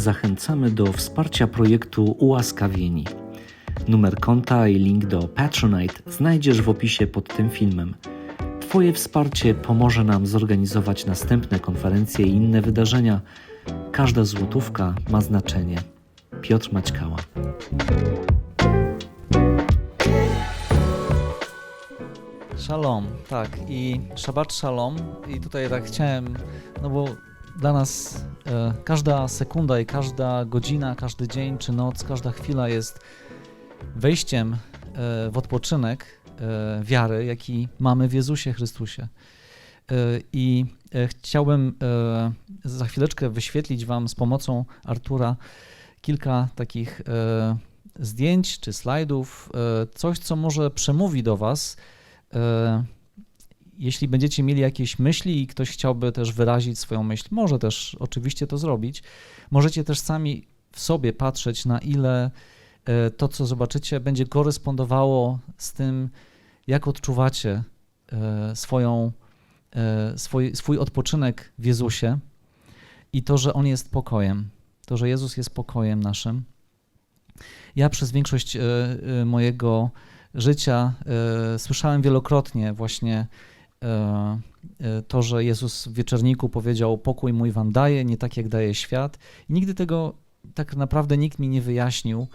zachęcamy do wsparcia projektu Ułaskawieni. Numer konta i link do Patronite znajdziesz w opisie pod tym filmem. Twoje wsparcie pomoże nam zorganizować następne konferencje i inne wydarzenia. Każda złotówka ma znaczenie. Piotr Maćkała. Shalom, tak. I Shabbat Shalom. I tutaj tak chciałem, no bo dla nas e, każda sekunda i każda godzina, każdy dzień czy noc, każda chwila jest wejściem e, w odpoczynek e, wiary, jaki mamy w Jezusie Chrystusie. E, I e, chciałbym e, za chwileczkę wyświetlić Wam z pomocą Artura kilka takich e, zdjęć czy slajdów, e, coś, co może przemówi do Was. E, Jeśli będziecie mieli jakieś myśli i ktoś chciałby też wyrazić swoją myśl, może też oczywiście to zrobić. Możecie też sami w sobie patrzeć, na ile e, to, co zobaczycie, będzie korespondowało z tym, jak odczuwacie e, swoją, e, swój, swój odpoczynek w Jezusie i to, że On jest pokojem, to, że Jezus jest pokojem naszym. Ja przez większość mojego życia słyszałem wielokrotnie właśnie to, że Jezus w wieczorniku powiedział: Pokój mój wam daje, nie tak jak daje świat. I nigdy tego tak naprawdę nikt mi nie wyjaśnił.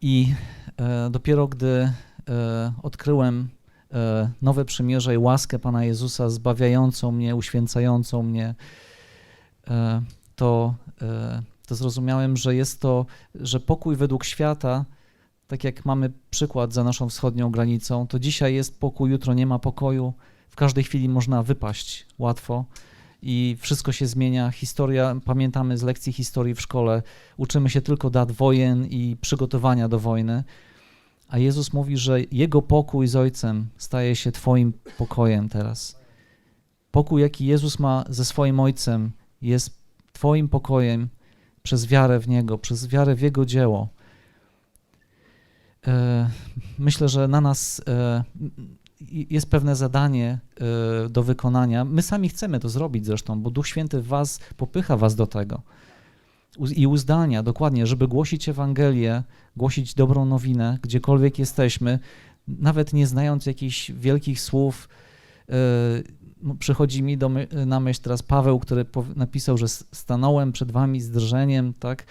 I e, dopiero gdy e, odkryłem e, nowe przymierze i łaskę Pana Jezusa, zbawiającą mnie, uświęcającą mnie, e, to, e, to zrozumiałem, że jest to, że pokój według świata tak jak mamy przykład za naszą wschodnią granicą, to dzisiaj jest pokój, jutro nie ma pokoju. W każdej chwili można wypaść łatwo i wszystko się zmienia. Historia, pamiętamy z lekcji historii w szkole, uczymy się tylko dat wojen i przygotowania do wojny. A Jezus mówi, że Jego pokój z Ojcem staje się Twoim pokojem teraz. Pokój, jaki Jezus ma ze swoim Ojcem, jest Twoim pokojem przez wiarę w Niego, przez wiarę w Jego dzieło. E, Myślę, że na nas e, jest pewne zadanie e, do wykonania. My sami chcemy to zrobić zresztą, bo Duch Święty Was popycha Was do tego. I uzdania, dokładnie, żeby głosić Ewangelię, głosić dobrą nowinę, gdziekolwiek jesteśmy, nawet nie znając jakichś wielkich słów. m- Przychodzi mi do my, na myśl teraz Paweł, który napisał, że stanąłem przed wami z drżeniem, tak?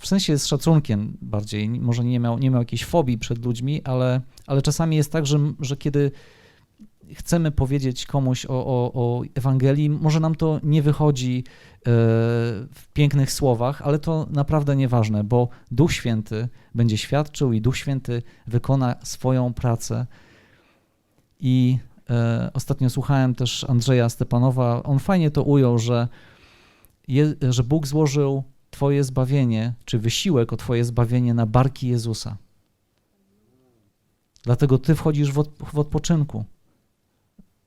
W sensie z szacunkiem bardziej, może nie miał, nie miał jakiejś fobii przed ludźmi, ale, ale czasami jest tak, że, że kiedy chcemy powiedzieć komuś o, o, o Ewangelii, może nam to nie wychodzi e, w pięknych słowach, ale to naprawdę nieważne, bo Duch Święty będzie świadczył i Duch Święty wykona swoją pracę. I e, ostatnio słuchałem też Andrzeja Stepanowa, on fajnie to ujął, że, je, że Bóg złożył Twoje zbawienie, czy wysiłek o Twoje zbawienie na barki Jezusa. Dlatego Ty wchodzisz w, od, w odpoczynku.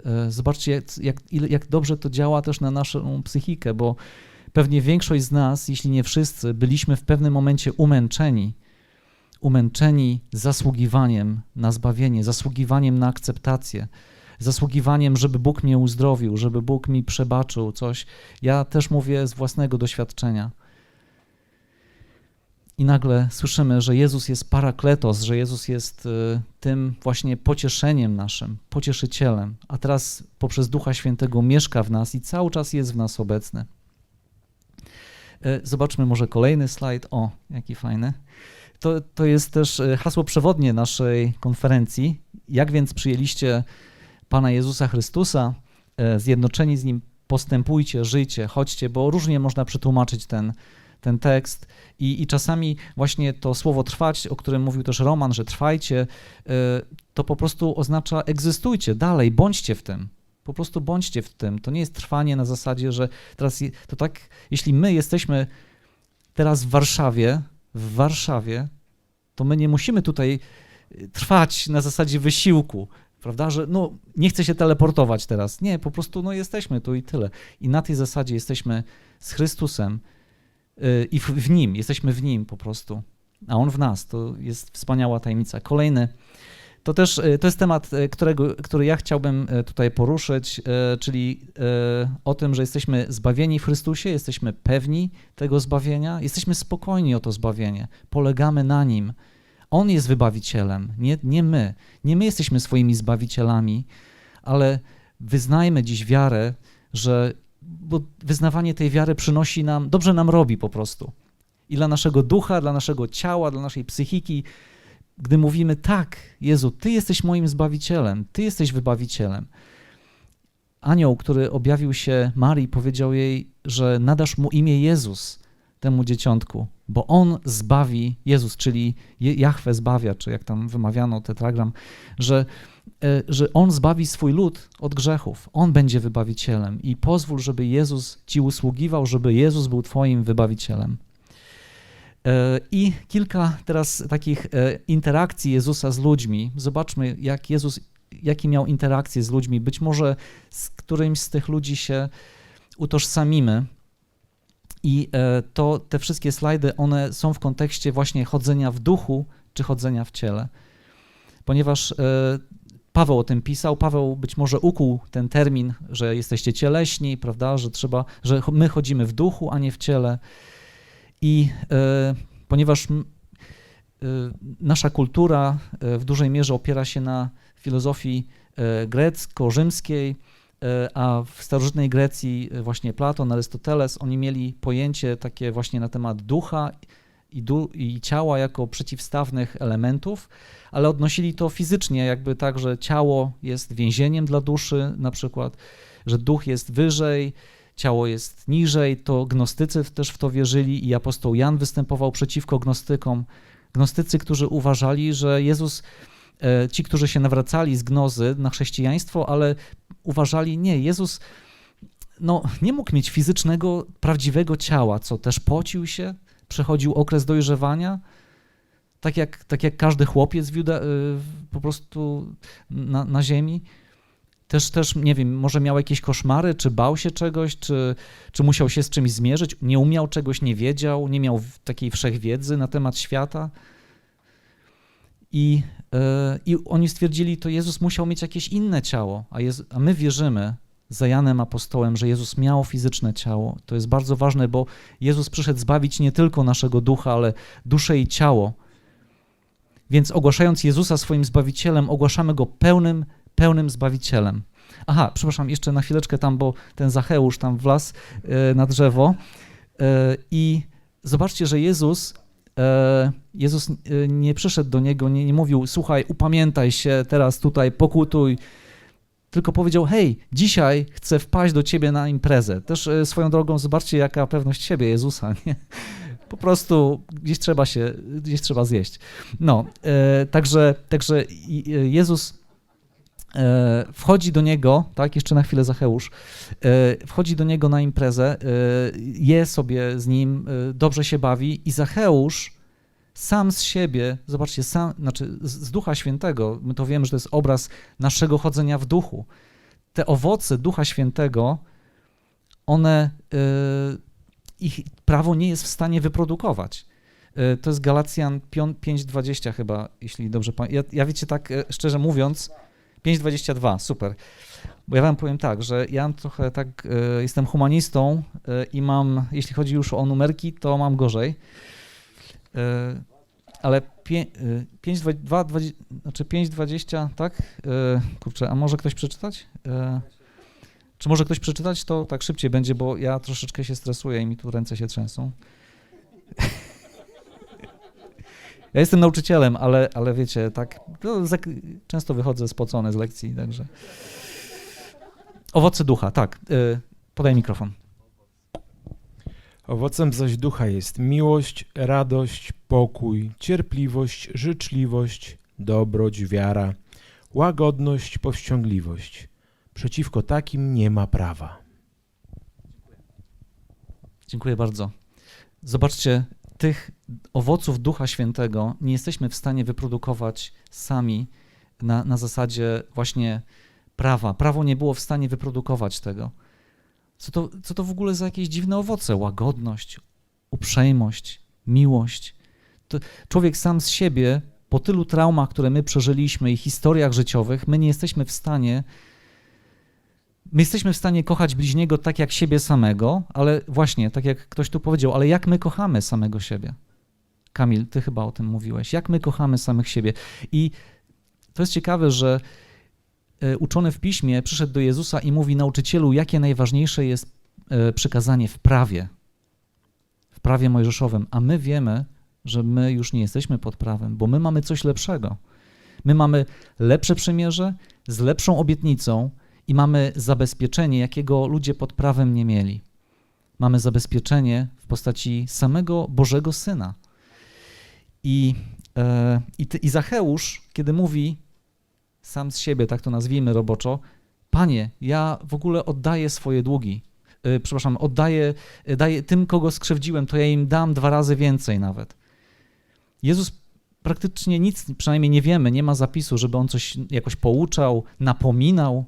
E, Zobaczcie, jak, jak, jak dobrze to działa też na naszą psychikę, bo pewnie większość z nas, jeśli nie wszyscy, byliśmy w pewnym momencie umęczeni. Umęczeni zasługiwaniem na zbawienie, zasługiwaniem na akceptację, zasługiwaniem, żeby Bóg mnie uzdrowił, żeby Bóg mi przebaczył coś. Ja też mówię z własnego doświadczenia. I nagle słyszymy, że Jezus jest parakletos, że Jezus jest y, tym właśnie pocieszeniem naszym, pocieszycielem, a teraz poprzez Ducha Świętego mieszka w nas i cały czas jest w nas obecny. Y, Zobaczmy może kolejny slajd. O, jaki fajny. To, to jest też y, hasło przewodnie naszej konferencji. Jak więc przyjęliście Pana Jezusa Chrystusa, zjednoczeni z Nim, postępujcie, żyjcie, chodźcie, bo różnie można przetłumaczyć ten, ten tekst. I, I czasami właśnie to słowo trwać, o którym mówił też Roman, że trwajcie, y, to po prostu oznacza egzystujcie dalej, bądźcie w tym. Po prostu bądźcie w tym. To nie jest trwanie na zasadzie, że teraz to tak, jeśli my jesteśmy teraz w Warszawie, w Warszawie, to my nie musimy tutaj y, trwać na zasadzie wysiłku, prawda, że no nie chcę się teleportować teraz. Nie, po prostu no jesteśmy tu i tyle. I na tej zasadzie jesteśmy z Chrystusem i w, w Nim, jesteśmy w Nim po prostu, a On w nas. To jest wspaniała tajemnica. Kolejny To też e, to jest temat, e, którego, który ja chciałbym tutaj poruszyć, czyli o tym, że jesteśmy zbawieni w Chrystusie, jesteśmy pewni tego zbawienia, jesteśmy spokojni o to zbawienie, polegamy na Nim. On jest wybawicielem, nie, nie my. Nie my jesteśmy swoimi zbawicielami, ale wyznajmy dziś wiarę, że bo wyznawanie tej wiary przynosi nam, dobrze nam robi po prostu. I dla naszego ducha, dla naszego ciała, dla naszej psychiki, gdy mówimy tak, Jezu, Ty jesteś moim zbawicielem, Ty jesteś wybawicielem. Anioł, który objawił się Marii, powiedział jej, że nadasz mu imię Jezus, temu dzieciątku, bo on zbawi, Jezus, czyli Jahwe zbawia, czy jak tam wymawiano tetragram, że, że on zbawi swój lud od grzechów. On będzie wybawicielem i pozwól, żeby Jezus ci usługiwał, żeby Jezus był twoim wybawicielem. E, I kilka teraz takich e, interakcji Jezusa z ludźmi. Zobaczmy, jak Jezus, jakie miał interakcje z ludźmi. Być może z którymś z tych ludzi się utożsamimy. I e, to te wszystkie slajdy, one są w kontekście właśnie chodzenia w duchu czy chodzenia w ciele. Ponieważ e, Paweł o tym pisał, Paweł być może ukuł ten termin, że jesteście cieleśni, prawda, że trzeba, że my chodzimy w duchu, a nie w ciele. I e, ponieważ e, nasza kultura e, w dużej mierze opiera się na filozofii grecko-rzymskiej, a w starożytnej Grecji właśnie Platon, Arystoteles, oni mieli pojęcie takie właśnie na temat ducha i, i ciała jako przeciwstawnych elementów, ale odnosili to fizycznie, jakby tak, że ciało jest więzieniem dla duszy, na przykład, że duch jest wyżej, ciało jest niżej, to gnostycy też w to wierzyli i apostoł Jan występował przeciwko gnostykom. Gnostycy, którzy uważali, że Jezus, e, ci, którzy się nawracali z gnozy na chrześcijaństwo, ale uważali, nie, Jezus no, nie mógł mieć fizycznego, prawdziwego ciała, co też pocił się, przechodził okres dojrzewania, tak jak, tak jak każdy chłopiec w Juda, y, po prostu na, na ziemi. Też, też, nie wiem, może miał jakieś koszmary, czy bał się czegoś, czy, czy musiał się z czymś zmierzyć, nie umiał czegoś, nie wiedział, nie miał takiej wszechwiedzy na temat świata. I, e, I oni stwierdzili, to Jezus musiał mieć jakieś inne ciało, a, Jezu, a my wierzymy za Janem Apostołem, że Jezus miał fizyczne ciało. To jest bardzo ważne, bo Jezus przyszedł zbawić nie tylko naszego ducha, ale duszę i ciało. Więc ogłaszając Jezusa swoim Zbawicielem, ogłaszamy Go pełnym, pełnym Zbawicielem. Aha, przepraszam, jeszcze na chwileczkę tam, bo ten Zacheusz tam wlazł e, na drzewo e, i zobaczcie, że Jezus, e, Jezus nie przyszedł do Niego, nie, nie mówił, słuchaj, upamiętaj się, teraz tutaj pokutuj, tylko powiedział, hej, dzisiaj chcę wpaść do Ciebie na imprezę. Też e, swoją drogą, zobaczcie, jaka pewność siebie Jezusa, nie? Po prostu gdzieś trzeba się, gdzieś trzeba zjeść. No, e, także, także e, Jezus e, wchodzi do niego, tak, jeszcze na chwilę Zacheusz, wchodzi do niego na imprezę, je sobie z nim, dobrze się bawi i Zacheusz sam z siebie, zobaczcie, sam, znaczy z, Ducha Świętego, my to wiemy, że to jest obraz naszego chodzenia w duchu. Te owoce Ducha Świętego, one, e, ich prawo nie jest w stanie wyprodukować. E, To jest Galacjan 5.20 chyba, jeśli dobrze pamiętam. Ja, ja wiecie, tak e, szczerze mówiąc, 5.22, super. Bo ja wam powiem tak, że ja trochę tak e, jestem humanistą e, i mam, jeśli chodzi już o numerki, to mam gorzej. E, ale pie, e, 5.22, 20, znaczy 5.20, tak? E, kurczę, a może ktoś przeczytać? E, czy może ktoś przeczytać? To tak szybciej będzie, bo ja troszeczkę się stresuję i mi tu ręce się trzęsą. Ja jestem nauczycielem, ale, ale wiecie, tak no, często wychodzę spocony z lekcji, także. Owoce ducha, tak. Podaj mikrofon. Owocem zaś ducha jest miłość, radość, pokój, cierpliwość, życzliwość, dobroć, wiara, łagodność, powściągliwość. Przeciwko takim nie ma prawa. Dziękuję bardzo. Zobaczcie, tych owoców Ducha Świętego nie jesteśmy w stanie wyprodukować sami na, na zasadzie właśnie prawa. Prawo nie było w stanie wyprodukować tego. Co to, co to w ogóle za jakieś dziwne owoce? Łagodność, uprzejmość, miłość. To człowiek sam z siebie po tylu traumach, które my przeżyliśmy i historiach życiowych, my nie jesteśmy w stanie My jesteśmy w stanie kochać bliźniego tak jak siebie samego, ale właśnie, tak jak ktoś tu powiedział, ale jak my kochamy samego siebie? Kamil, ty chyba o tym mówiłeś. Jak my kochamy samych siebie? I to jest ciekawe, że uczony w piśmie przyszedł do Jezusa i mówi nauczycielu, jakie najważniejsze jest e, przykazanie w prawie, w prawie mojżeszowym, a my wiemy, że my już nie jesteśmy pod prawem, bo my mamy coś lepszego. My mamy lepsze przymierze z lepszą obietnicą i mamy zabezpieczenie, jakiego ludzie pod prawem nie mieli. Mamy zabezpieczenie w postaci samego Bożego Syna. I, e, i, I Zacheusz, kiedy mówi sam z siebie, tak to nazwijmy roboczo, Panie, ja w ogóle oddaję swoje długi. E, przepraszam, oddaję e, daję tym, kogo skrzywdziłem, to ja im dam dwa razy więcej nawet. Jezus praktycznie nic, przynajmniej nie wiemy, nie ma zapisu, żeby on coś jakoś pouczał, napominał.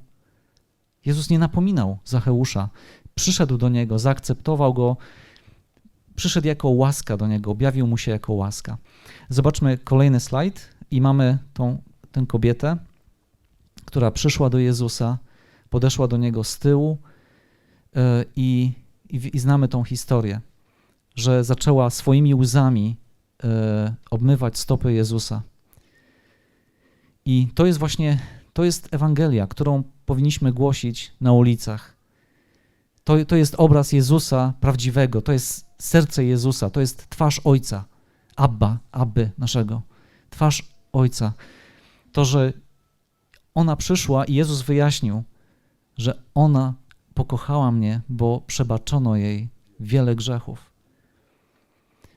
Jezus nie napominał Zacheusza. Przyszedł do niego, zaakceptował go, przyszedł jako łaska do niego, objawił mu się jako łaska. Zobaczmy kolejny slajd i mamy tą, tę kobietę, która przyszła do Jezusa, podeszła do niego z tyłu yy, i, i, i znamy tą historię, że zaczęła swoimi łzami yy, obmywać stopy Jezusa. I to jest właśnie, to jest Ewangelia, którą powinniśmy głosić na ulicach. To, to jest obraz Jezusa prawdziwego, to jest serce Jezusa, to jest twarz Ojca, Abba, Abby naszego, twarz Ojca. To, że ona przyszła i Jezus wyjaśnił, że ona pokochała mnie, bo przebaczono jej wiele grzechów.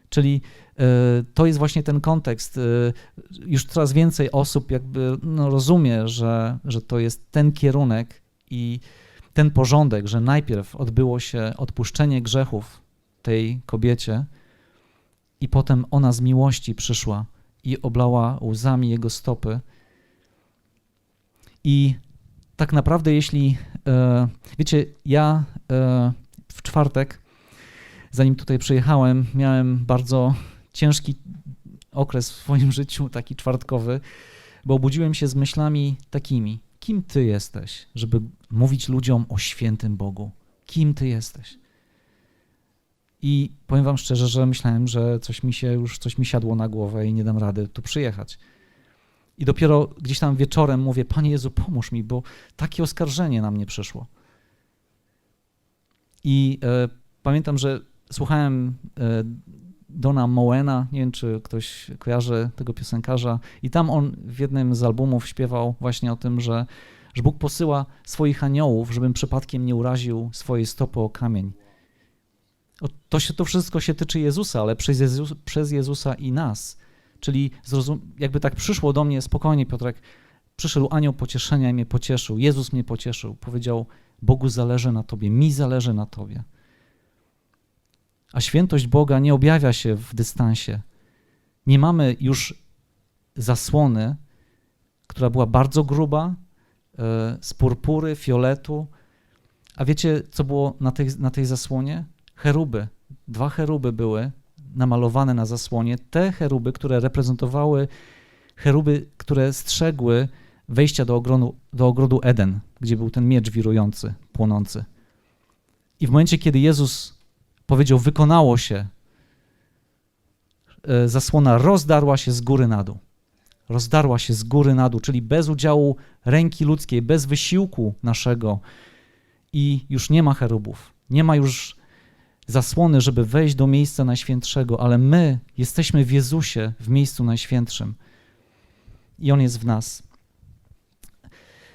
Czyli y, to jest właśnie ten kontekst. Y, już coraz więcej osób jakby no, rozumie, że, że to jest ten kierunek i ten porządek, że najpierw odbyło się odpuszczenie grzechów tej kobiecie i potem ona z miłości przyszła i oblała łzami jego stopy. I tak naprawdę, jeśli, e, wiecie, ja e, w czwartek, zanim tutaj przyjechałem, miałem bardzo ciężki okres w swoim życiu, taki czwartkowy, bo obudziłem się z myślami takimi: kim ty jesteś, żeby mówić ludziom o świętym Bogu? Kim ty jesteś? I powiem wam szczerze, że myślałem, że coś mi się już coś mi siadło na głowę i nie dam rady tu przyjechać. I dopiero gdzieś tam wieczorem mówię: Panie Jezu, pomóż mi, bo takie oskarżenie na mnie przyszło. I e, pamiętam, że słuchałem e, Dona Mowena, nie wiem czy ktoś kojarzy tego piosenkarza, i tam on w jednym z albumów śpiewał właśnie o tym, że, że Bóg posyła swoich aniołów, żebym przypadkiem nie uraził swojej stopy o kamień. O, to, się, to wszystko się tyczy Jezusa, ale przez, Jezus, przez Jezusa i nas. Czyli jakby tak przyszło do mnie spokojnie, Piotrek, przyszedł anioł pocieszenia i mnie pocieszył. Jezus mnie pocieszył. Powiedział, Bogu zależy na tobie, mi zależy na tobie. A świętość Boga nie objawia się w dystansie. Nie mamy już zasłony, która była bardzo gruba, e, z purpury, fioletu. A wiecie, co było na tej, na tej zasłonie? Cheruby. Dwa cheruby były namalowane na zasłonie. Te cheruby, które reprezentowały cheruby, które strzegły wejścia do ogrodu, do ogrodu Eden, gdzie był ten miecz wirujący, płonący. I w momencie, kiedy Jezus powiedział, wykonało się, e, zasłona rozdarła się z góry na dół. Rozdarła się z góry na dół, czyli bez udziału ręki ludzkiej, bez wysiłku naszego. I już nie ma cherubów, nie ma już zasłony, żeby wejść do miejsca najświętszego, ale my jesteśmy w Jezusie, w miejscu najświętszym. I On jest w nas.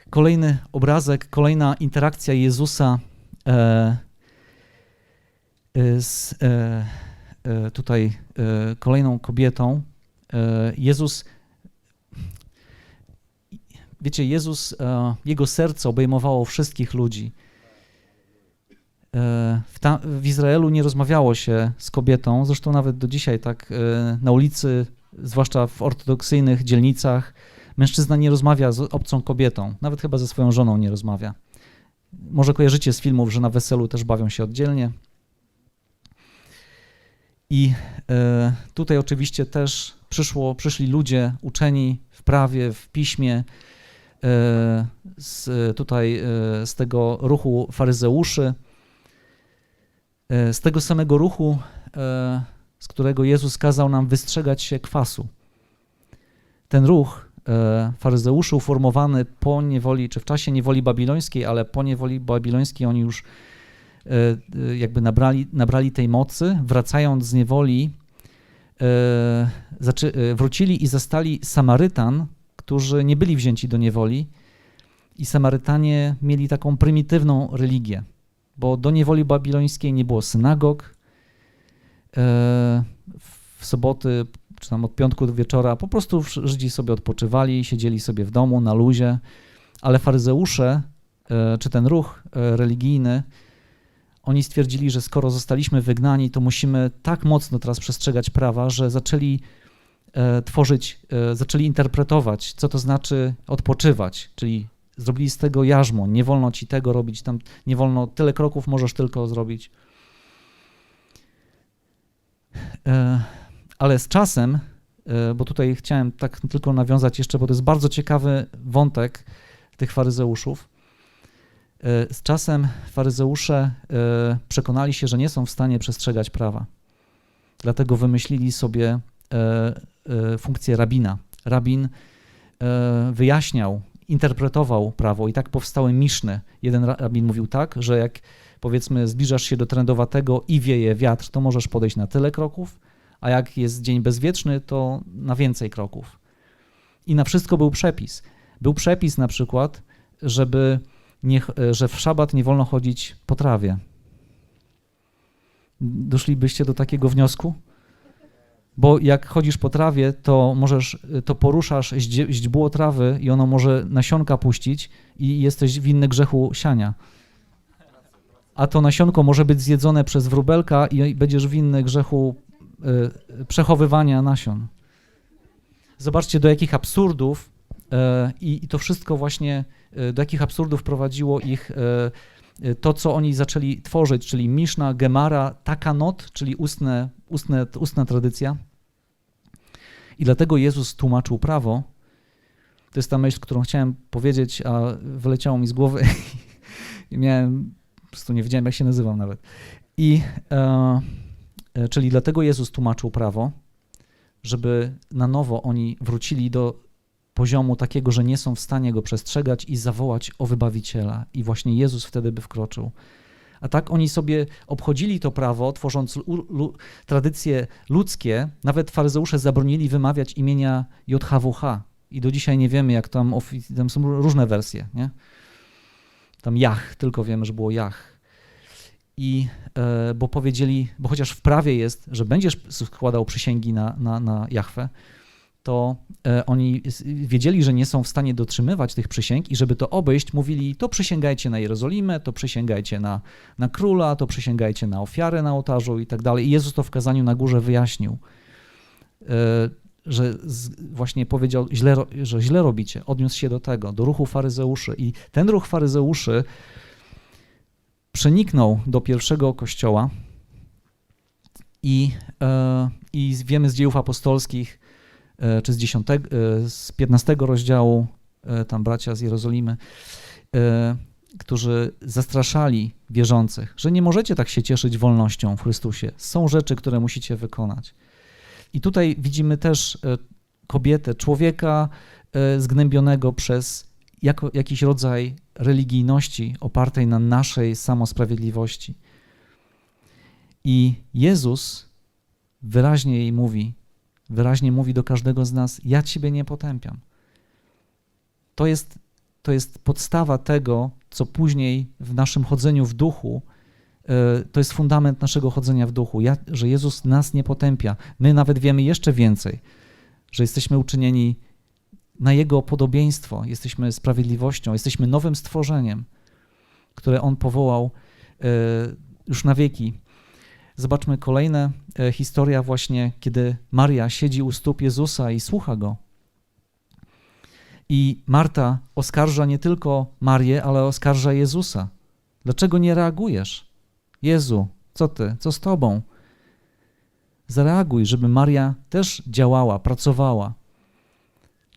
Kolejny obrazek, kolejna interakcja Jezusa e, z e, e, tutaj e, kolejną kobietą. E, Jezus, wiecie, Jezus, e, jego serce obejmowało wszystkich ludzi. E, W, ta, w Izraelu nie rozmawiało się z kobietą, zresztą nawet do dzisiaj tak e, na ulicy, zwłaszcza w ortodoksyjnych dzielnicach, mężczyzna nie rozmawia z obcą kobietą, nawet chyba ze swoją żoną nie rozmawia. Może kojarzycie z filmów, że na weselu też bawią się oddzielnie. I e, tutaj oczywiście też przyszło, przyszli ludzie uczeni w prawie, w piśmie, z, tutaj z tego ruchu faryzeuszy, z tego samego ruchu, e, z którego Jezus kazał nam wystrzegać się kwasu. Ten ruch e, faryzeuszy uformowany po niewoli, czy w czasie niewoli babilońskiej, ale po niewoli babilońskiej oni już e, e, jakby nabrali, nabrali tej mocy, wracając z niewoli, e, e, wrócili i zastali Samarytan, którzy nie byli wzięci do niewoli i Samarytanie mieli taką prymitywną religię, bo do niewoli babilońskiej nie było synagog, e, w soboty czy tam od piątku do wieczora po prostu Żydzi sobie odpoczywali, siedzieli sobie w domu na luzie, ale faryzeusze, e, czy ten ruch e, religijny, oni stwierdzili, że skoro zostaliśmy wygnani, to musimy tak mocno teraz przestrzegać prawa, że zaczęli tworzyć, zaczęli interpretować, co to znaczy odpoczywać, czyli zrobili z tego jarzmo, nie wolno ci tego robić, tam nie wolno, tyle kroków możesz tylko zrobić. E, Ale z czasem, e, bo tutaj chciałem tak tylko nawiązać jeszcze, bo to jest bardzo ciekawy wątek tych faryzeuszów. E, Z czasem faryzeusze przekonali się, że nie są w stanie przestrzegać prawa. Dlatego wymyślili sobie funkcję rabina. Rabin wyjaśniał, interpretował prawo i tak powstały miszny. Jeden ra- rabin mówił tak, że jak powiedzmy zbliżasz się do trędowatego i wieje wiatr, to możesz podejść na tyle kroków, a jak jest dzień bezwieczny, to na więcej kroków. I na wszystko był przepis. Był przepis na przykład, żeby nie, że w szabat nie wolno chodzić po trawie. Doszlibyście do takiego wniosku? Bo jak chodzisz po trawie, to możesz, to poruszasz źdźbło trawy i ono może nasionka puścić i jesteś winny grzechu siania. A to nasionko może być zjedzone przez wróbelka i będziesz winny grzechu y, przechowywania nasion. Zobaczcie, do jakich absurdów e, i, i to wszystko właśnie, e, do jakich absurdów prowadziło ich to, co oni zaczęli tworzyć, czyli Miszna, Gemara, Takanot, czyli ustne, ustne, ustna tradycja. I dlatego Jezus tłumaczył prawo. To jest ta myśl, którą chciałem powiedzieć, a wyleciało mi z głowy i miałem, po prostu nie wiedziałem, jak się nazywam nawet. I, e, e, czyli dlatego Jezus tłumaczył prawo, żeby na nowo oni wrócili do poziomu takiego, że nie są w stanie go przestrzegać i zawołać o wybawiciela. I właśnie Jezus wtedy by wkroczył. A tak oni sobie obchodzili to prawo, tworząc tradycje ludzkie. Nawet faryzeusze zabronili wymawiać imienia JHWH. I do dzisiaj nie wiemy, jak tam, tam są różne wersje, nie? Tam Jach, tylko wiemy, że było Jach. I e, bo powiedzieli, bo chociaż w prawie jest, że będziesz składał przysięgi na, na, na Jahwe, to e, oni wiedzieli, że nie są w stanie dotrzymywać tych przysięg i żeby to obejść, mówili, to przysięgajcie na Jerozolimę, to przysięgajcie na, na króla, to przysięgajcie na ofiarę na ołtarzu i tak dalej. I Jezus to w kazaniu na górze wyjaśnił, e, że właśnie powiedział, źle, że źle robicie, odniósł się do tego, do ruchu faryzeuszy i ten ruch faryzeuszy przeniknął do pierwszego kościoła i, e, i wiemy z dziejów apostolskich, czy z, 10, e, z 15 rozdziału, e, tam bracia z Jerozolimy, e, którzy zastraszali wierzących, że nie możecie tak się cieszyć wolnością w Chrystusie. Są rzeczy, które musicie wykonać. I tutaj widzimy też e, kobietę, człowieka e, zgnębionego przez jako, jakiś rodzaj religijności opartej na naszej samosprawiedliwości. I Jezus wyraźnie jej mówi, wyraźnie mówi do każdego z nas: Ja ciebie nie potępiam. To jest, to jest podstawa tego, co później w naszym chodzeniu w duchu, e, to jest fundament naszego chodzenia w duchu, ja, że Jezus nas nie potępia. My nawet wiemy jeszcze więcej, że jesteśmy uczynieni na Jego podobieństwo, jesteśmy sprawiedliwością, jesteśmy nowym stworzeniem, które On powołał e, już na wieki. Zobaczmy kolejne e, historia właśnie, kiedy Maria siedzi u stóp Jezusa i słucha Go. I Marta oskarża nie tylko Marię, ale oskarża Jezusa. Dlaczego nie reagujesz? Jezu, co ty? Co z tobą? zareaguj, żeby Maria też działała, pracowała.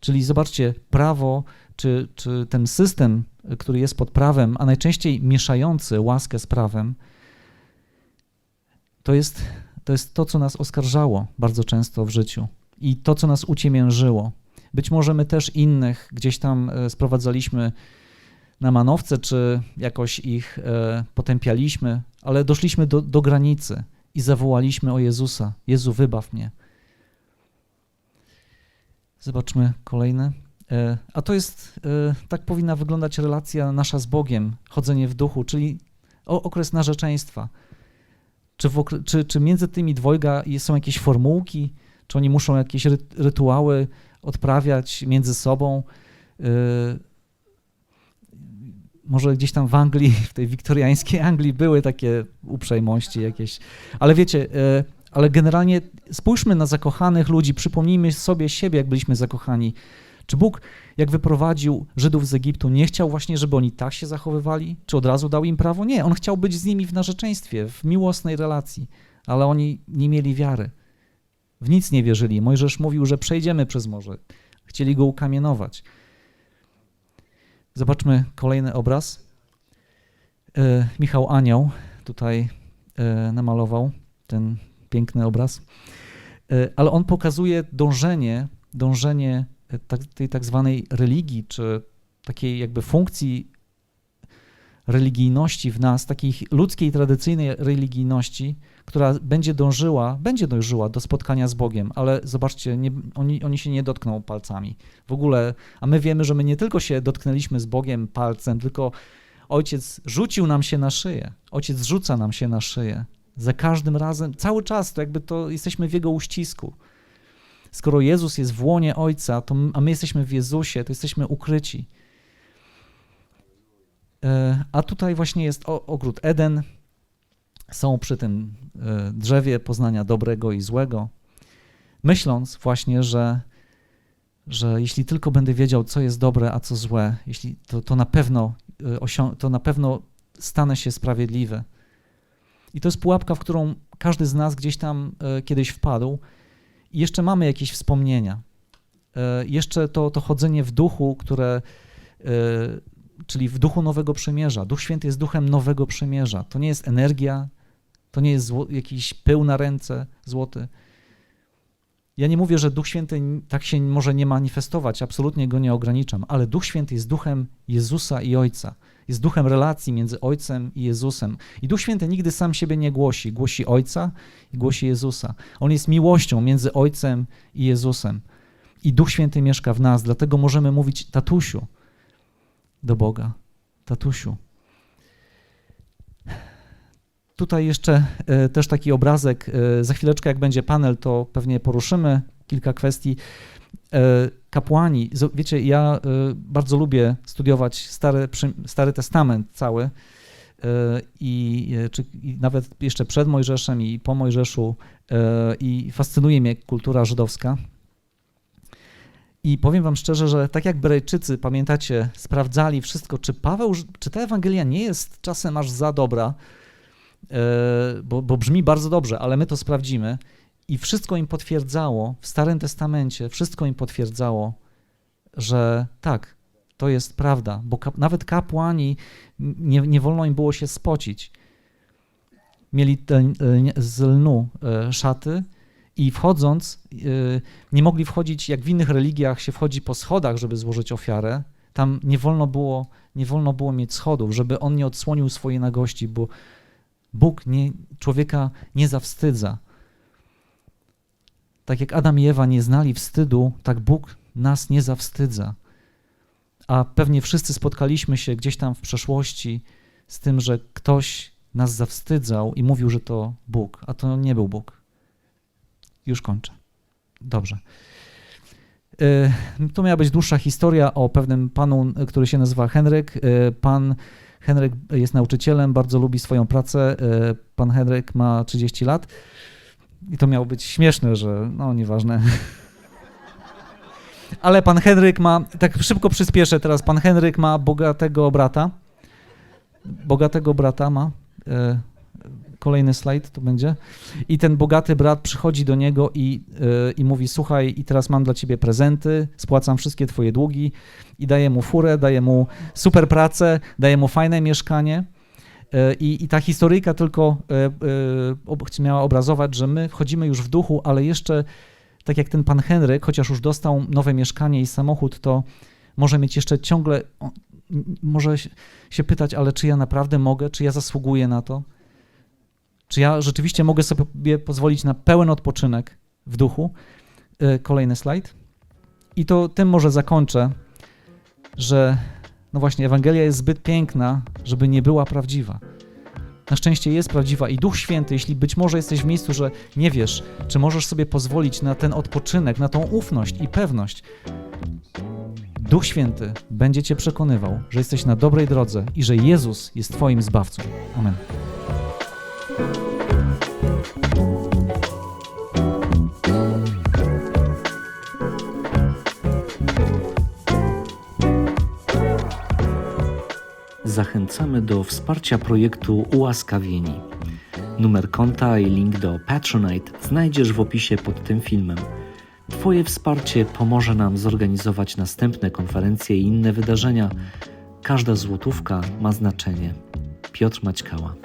Czyli zobaczcie, prawo, czy, czy ten system, który jest pod prawem, a najczęściej mieszający łaskę z prawem, to jest, to jest to, co nas oskarżało bardzo często w życiu i to, co nas uciemiężyło. Być może my też innych gdzieś tam e, sprowadzaliśmy na manowce, czy jakoś ich e, potępialiśmy, ale doszliśmy do, do granicy i zawołaliśmy o Jezusa. Jezu, wybaw mnie. Zobaczmy kolejne. E, A to jest, tak powinna wyglądać relacja nasza z Bogiem, chodzenie w duchu, czyli okres narzeczeństwa. Czy, w, czy, czy między tymi dwojga są jakieś formułki, czy oni muszą jakieś ry- rytuały odprawiać między sobą? E, Może gdzieś tam w Anglii, w tej wiktoriańskiej Anglii były takie uprzejmości jakieś, ale wiecie, e, ale generalnie spójrzmy na zakochanych ludzi, przypomnijmy sobie siebie, jak byliśmy zakochani. Czy Bóg, jak wyprowadził Żydów z Egiptu, nie chciał właśnie, żeby oni tak się zachowywali? Czy od razu dał im prawo? Nie, On chciał być z nimi w narzeczeństwie, w miłosnej relacji, ale oni nie mieli wiary. W nic nie wierzyli. Mojżesz mówił, że przejdziemy przez morze. Chcieli go ukamienować. Zobaczmy kolejny obraz. E, Michał Anioł tutaj e, namalował ten piękny obraz. E, Ale on pokazuje dążenie, dążenie tej tak zwanej religii, czy takiej jakby funkcji religijności w nas, takiej ludzkiej, tradycyjnej religijności, która będzie dążyła, będzie dążyła do spotkania z Bogiem, ale zobaczcie, nie, oni, oni się nie dotkną palcami. W ogóle, a my wiemy, że my nie tylko się dotknęliśmy z Bogiem palcem, tylko Ojciec rzucił nam się na szyję. Ojciec rzuca nam się na szyję. Za każdym razem, cały czas, to jakby to jesteśmy w Jego uścisku. Skoro Jezus jest w łonie Ojca, to, a my jesteśmy w Jezusie, to jesteśmy ukryci. E, A tutaj właśnie jest ogród Eden. Są przy tym e, drzewie poznania dobrego i złego, myśląc właśnie, że, że jeśli tylko będę wiedział, co jest dobre, a co złe, jeśli to, to, na pewno, e, to na pewno stanę się sprawiedliwy. I to jest pułapka, w którą każdy z nas gdzieś tam kiedyś wpadł. Jeszcze mamy jakieś wspomnienia. E, Jeszcze to, to chodzenie w duchu, które, e, czyli w duchu Nowego Przymierza. Duch Święty jest duchem Nowego Przymierza. To nie jest energia, to nie jest zło, jakiś pył na ręce złoty. Ja nie mówię, że Duch Święty tak się może nie manifestować, absolutnie go nie ograniczam, ale Duch Święty jest duchem Jezusa i Ojca. Jest duchem relacji między Ojcem i Jezusem. I Duch Święty nigdy sam siebie nie głosi. Głosi Ojca i głosi Jezusa. On jest miłością między Ojcem i Jezusem. I Duch Święty mieszka w nas, dlatego możemy mówić tatusiu do Boga. Tatusiu. Tutaj jeszcze e, też taki obrazek. e, Za chwileczkę, jak będzie panel, to pewnie poruszymy kilka kwestii. E, Kapłani, wiecie, ja e, bardzo lubię studiować Stary, Stary Testament cały e, i, czy, i nawet jeszcze przed Mojżeszem i po Mojżeszu i fascynuje mnie kultura żydowska. I powiem wam szczerze, że tak jak Berejczycy, pamiętacie, sprawdzali wszystko, czy Paweł, czy ta Ewangelia nie jest czasem aż za dobra, bo, bo brzmi bardzo dobrze, ale my to sprawdzimy. I wszystko im potwierdzało, w Starym Testamencie, wszystko im potwierdzało, że tak, to jest prawda, bo kap, nawet kapłani, nie, nie wolno im było się spocić. Mieli te, e, z lnu e, szaty i wchodząc, e, nie mogli wchodzić, jak w innych religiach się wchodzi po schodach, żeby złożyć ofiarę. Tam nie wolno było, nie wolno było mieć schodów, żeby on nie odsłonił swojej nagości, bo Bóg nie, człowieka nie zawstydza. Tak jak Adam i Ewa nie znali wstydu, tak Bóg nas nie zawstydza. A pewnie wszyscy spotkaliśmy się gdzieś tam w przeszłości z tym, że ktoś nas zawstydzał i mówił, że to Bóg, a to nie był Bóg. Już kończę. Dobrze. Y, To miała być dłuższa historia o pewnym panu, który się nazywa Henryk. Y, Pan Henryk jest nauczycielem, bardzo lubi swoją pracę. Y, Pan Henryk ma 30 lat. I to miało być śmieszne, że no nieważne. Ale pan Henryk ma, tak szybko przyspieszę teraz, pan Henryk ma bogatego brata. Bogatego brata ma. E, kolejny slajd to będzie. I ten bogaty brat przychodzi do niego i, yy, i mówi: Słuchaj, i teraz mam dla ciebie prezenty, spłacam wszystkie twoje długi i daje mu furę, daje mu super pracę, daje mu fajne mieszkanie. Yy, I, I ta historyjka tylko yy, ob- miała obrazować, że my wchodzimy już w duchu, ale jeszcze tak jak ten pan Henryk, chociaż już dostał nowe mieszkanie i samochód, to może mieć jeszcze ciągle, może się- pytać, ale czy ja naprawdę mogę, czy ja zasługuję na to? Czy ja rzeczywiście mogę sobie pozwolić na pełen odpoczynek w duchu? E, Kolejny slajd. I to tym może zakończę, że no właśnie Ewangelia jest zbyt piękna, żeby nie była prawdziwa. Na szczęście jest prawdziwa i Duch Święty, jeśli być może jesteś w miejscu, że nie wiesz, czy możesz sobie pozwolić na ten odpoczynek, na tą ufność i pewność, Duch Święty będzie cię przekonywał, że jesteś na dobrej drodze i że Jezus jest Twoim zbawcą. Amen. Zachęcamy do wsparcia projektu Ułaskawieni. Numer konta i link do Patronite znajdziesz w opisie pod tym filmem. Twoje wsparcie pomoże nam zorganizować następne konferencje i inne wydarzenia. Każda złotówka ma znaczenie. Piotr Maćkała.